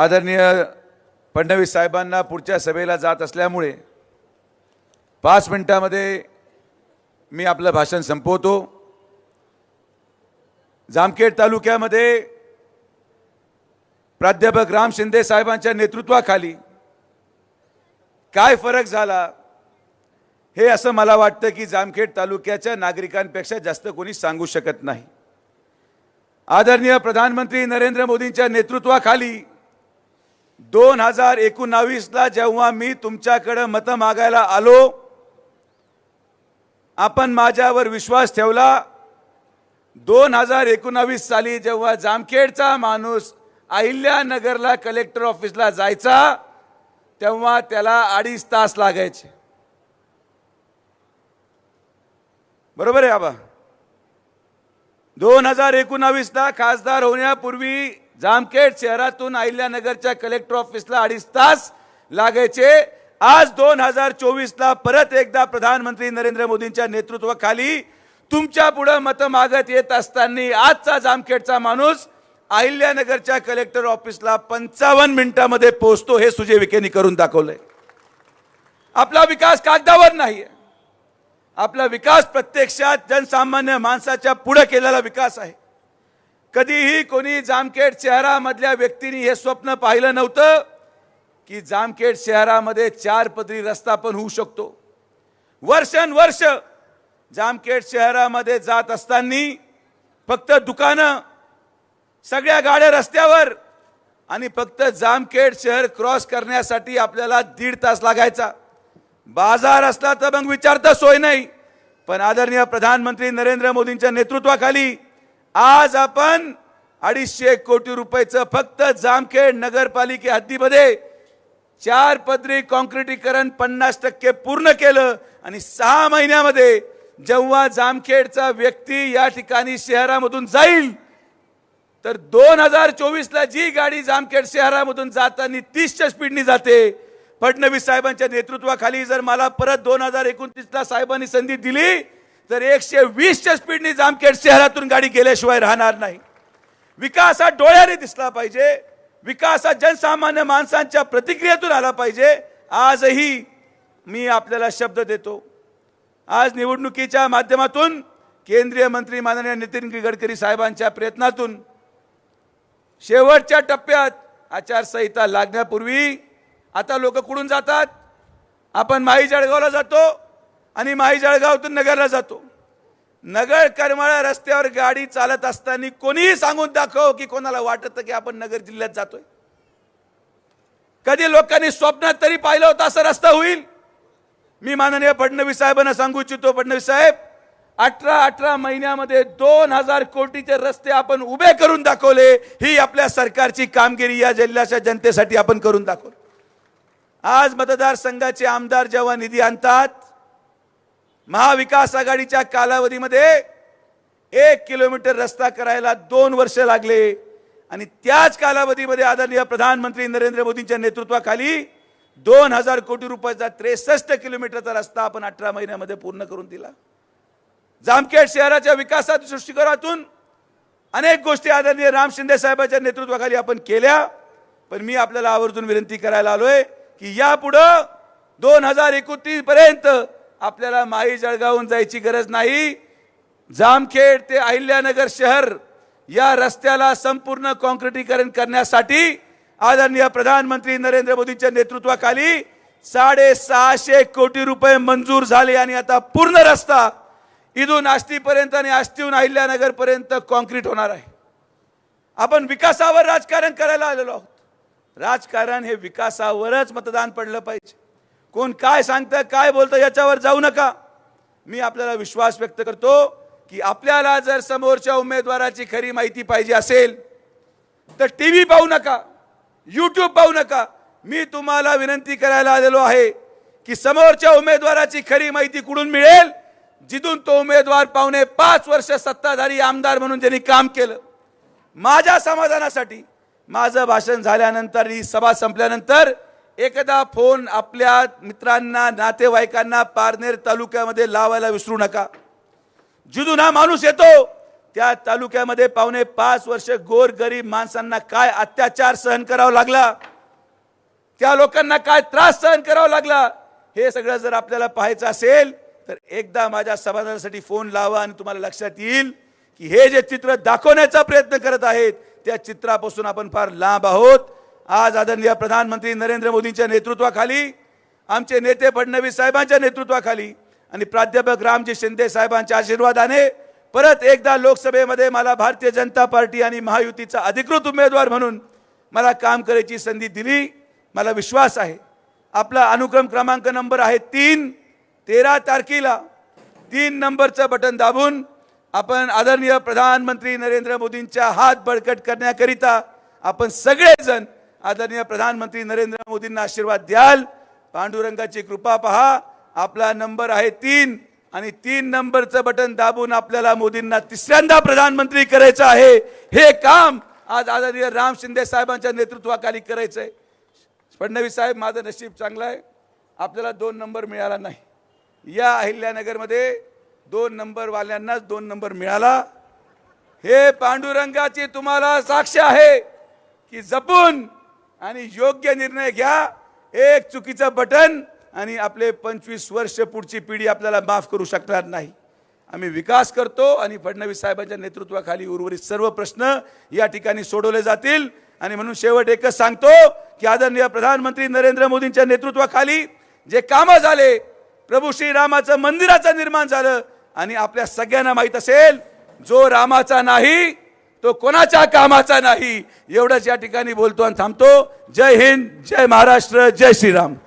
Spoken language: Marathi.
आदरणीय फडणवीस साहेबांना पुढच्या सभेला जात असल्यामुळे पाच मिनिटामध्ये मी आपलं भाषण संपवतो. जामखेड तालुक्यामध्ये प्राध्यापक राम शिंदे साहेबांच्या नेतृत्वाखाली काय फरक झाला हे असं मला वाटतं की जामखेड तालुक्याच्या नागरिकांपेक्षा जास्त कोणी सांगू शकत नाही. आदरणीय प्रधानमंत्री नरेंद्र मोदींच्या नेतृत्वाखाली दोन हजार एकोणावीसला जेव्हा मी तुमच्याकडं मतं मागायला आलो आपण माझ्यावर विश्वास ठेवला. दोन हजार एकोणावीस साली जेव्हा जामखेडचा माणूस अहिल्यानगरला कलेक्टर ऑफिसला जायचा तेव्हा त्याला अडीच तास लागायचे. बरोबर आहे आबा? दोन हजार एकोणावीसला खासदार होण्यापूर्वी जामखेड शहरातून अहिल्यानगरच्या कलेक्टर ऑफिसला अडीच तास लागायचे. आज दोन हजार चोवीसला परत एकदा प्रधानमंत्री नरेंद्र मोदींच्या नेतृत्वाखाली तुमच्या पुढं मतं मागत येत असताना आजचा जामखेडचा माणूस अहिल्यानगरच्या कलेक्टर ऑफिसला पंचावन्न मिनिटामध्ये पोहोचतो हे सुजय विखेनी करून दाखवलंय. आपला विकास कागदावर नाहीये. आपला विकास प्रत्यक्षात जनसामान्य माणसाच्या पुढे केलेला विकास आहे. कधीही कोणी जामखेड शहरामधल्या व्यक्तींनी हे स्वप्न पाहिलं नव्हतं की जामखेड शहरामध्ये चार पदरी रस्ता पण होऊ शकतो. वर्षानुवर्ष जामखेड शहरामध्ये जात असताना फक्त दुकानं सगळ्या गाड्या रस्त्यावर आणि फक्त जामखेड शहर क्रॉस करण्यासाठी आपल्याला दीड तास लागायचा. बाजार असला तर मग विचारता सोय नाही. पण आदरणीय प्रधानमंत्री नरेंद्र मोदींच्या नेतृत्वाखाली आज आपण अडीचशे कोटी रुपयाचं फक्त जामखेड नगरपालिके हद्दीमध्ये चार पदरी कॉन्क्रिटीकरण पन्नास टक्के पूर्ण केलं आणि सहा महिन्यामध्ये जेव्हा जामखेडचा व्यक्ती या ठिकाणी शहरामधून जाईल तर दोन हजार चोवीसला जी गाडी जामखेड शहरामधून जाताना तीसच्या स्पीडनी जाते. फडणवीस साहेबांच्या नेतृत्वाखाली जर मला परत दोन हजार एकोणतीसला साहेबांनी संधी दिली तर एकशे वीसच्या स्पीडने जामखेड शहरातून गाडी गेल्याशिवाय राहणार नाही. विकास हा डोळ्याने दिसला पाहिजे. विकास हा जनसामान्य माणसांच्या प्रतिक्रियेतून आला पाहिजे. आजही मी आपल्याला शब्द देतो. आज निवडणुकीच्या माध्यमातून केंद्रीय मंत्री माननीय नितीन गडकरी साहेबांच्या प्रयत्नातून शेवटच्या टप्प्यात आचारसंहिता लागण्यापूर्वी आता लोक कुठून जातात? आपण माई जळगावला जातो. आणि माई जळगावतून नगरला जातो. नगर करमाळा रस्त्यावर गाडी चालत असताना कोणीही सांगून दाखव की कोणाला वाटत की आपण नगर जिल्ह्यात जातोय. कधी लोकांनी स्वप्नात तरी पाहिलं होतं असं रस्ता होईल? मी माननीय फडणवीस साहेबांना सांगू इच्छितो फडणवीस साहेब अठरा अठरा महिन्यामध्ये दोन हजार कोटीचे रस्ते आपण उभे करून दाखवले ही आपल्या सरकारची कामगिरी या जिल्ह्याच्या जनतेसाठी आपण करून दाखवली. आज मतदारसंघाचे आमदार जेव्हा निधी आणतात महाविकास आघाडीच्या कालावधीमध्ये एक किलोमीटर रस्ता करायला दोन वर्ष लागले. आणि त्याच कालावधीमध्ये आदरणीय प्रधानमंत्री नरेंद्र मोदींच्या नेतृत्वाखाली दोन हजार कोटी रुपयाचा त्रेसष्ट किलोमीटरचा रस्ता आपण अठरा महिन्यामध्ये पूर्ण करून दिला. जामखेड शहराच्या विकासात दृष्टिकोनातून अनेक गोष्टी आदरणीय राम शिंदे साहेबांच्या नेतृत्वाखाली आपण केल्या. पण मी आपल्याला आवर्जून विनंती करायला आलोय की यापुढं दोन हजार एकोणतीस पर्यंत आपल्याला माई जळगावून जायची गरज नाही. जामखेड ते अहिल्यानगर शहर या रस्त्याला संपूर्ण कॉन्क्रिटीकरण करण्यासाठी आदरणीय प्रधानमंत्री नरेंद्र मोदींच्या नेतृत्वाखाली साडेसहाशे कोटी रुपये मंजूर झाले आणि आता पूर्ण रस्ता इथून आष्टीपर्यंत आणि आष्टीहून अहिल्यानगर पर्यंत कॉन्क्रीट होणार आहे. आपण विकासावर राजकारण करायला आलेलो आहोत. राजकारण हे विकासावरच मतदान पडलं पाहिजे. कोण काय सांगतं काय बोलतं याच्यावर जाऊ नका. मी आपल्याला विश्वास व्यक्त करतो की आपल्याला जर समोरच्या उमेदवाराची खरी माहिती पाहिजे असेल तर टी व्ही पाहू नका यूट्यूब पाहू नका. मी तुम्हाला विनंती करायला आलेलो आहे की समोरच्या उमेदवाराची खरी माहिती कुठून मिळेल जिथून तो उमेदवार पाहुणे पाच वर्ष सत्ताधारी आमदार म्हणून ज्यांनी काम केलं. माझ्या समाधानासाठी माझं भाषण झाल्यानंतर ही सभा संपल्यानंतर एकदा फोन आपल्या मित्रांना नातेवाईकांना पारनेर तालुक्यामध्ये लावायला विसरू नका. जिथून हा माणूस येतो त्या तालुक्यामध्ये पावणे पाच वर्ष गोर गरीब माणसांना काय अत्याचार सहन करावा लागला? त्या लोकांना काय त्रास सहन करावा लागला? हे सगळं जर आपल्याला पाहायचं असेल तर एकदा माझ्या समाधानासाठी फोन लावा आणि तुम्हाला लक्षात येईल की हे जे चित्र दाखवण्याचा प्रयत्न करत आहेत त्या चित्रापासून आपण फार लांब आहोत. आज आदरणीय प्रधानमंत्री नरेंद्र मोदींच्या नेतृत्वाखाली आमचे नेते फडणवीस साहेबांच्या नेतृत्वाखाली आणि प्राध्यापक रामजी शिंदे साहेबांच्या आशीर्वादाने परत एकदा लोकसभेमध्ये मला भारतीय जनता पार्टी आणि महायुतीचा अधिकृत उमेदवार म्हणून मला काम करायची संधी दिली. मला विश्वास आहे. आपला अनुक्रम क्रमांक नंबर आहे तीन. तेरा तारखेला तीन नंबरचं बटन दाबून आपण आदरणीय प्रधानमंत्री नरेंद्र मोदींच्या हात बळकट करण्याकरिता आपण सगळेजण आदरणीय प्रधानमंत्री नरेंद्र मोदींना आशीर्वाद द्याल. पांडुरंगाची कृपा पहा. आपला नंबर आहे तीन आणि तीन नंबरचं बटन दाबून आपल्याला मोदींना तिसऱ्यांदा प्रधानमंत्री करायचं आहे. हे काम आज आदरणीय राम शिंदे साहेबांच्या नेतृत्वाखाली करायचं आहे फडणवीस साहेब माझं नशीब चांगलं आहे. आपल्याला दोन नंबर मिळाला नाही. या अहिल्यानगरमध्ये दोन नंबरवाल्यांनाच दोन नंबर मिळाला. हे पांडुरंगाची तुम्हाला साक्ष आहे की जपून आणि योग्य निर्णय घ्या. एक चुकीचं बटन आणि आपले पंचवीस वर्ष पुढची पिढी आपल्याला माफ करू शकणार नाही. आम्ही विकास करतो आणि फडणवीस साहेबांच्या नेतृत्वाखाली उर्वरित सर्व प्रश्न या ठिकाणी सोडवले जातील. आणि म्हणून शेवट एकच सांगतो की आदरणीय प्रधानमंत्री नरेंद्र मोदींच्या नेतृत्वाखाली जे कामं झाले प्रभू श्रीरामाचं मंदिराचं निर्माण झालं आणि आपल्या सगळ्यांना माहीत असेल जो रामाचा नाही तो कोणाच्या कामाचा नाही? एवढंच या ठिकाणी बोलतो आणि थांबतो. जय हिंद जय महाराष्ट्र जय श्रीराम.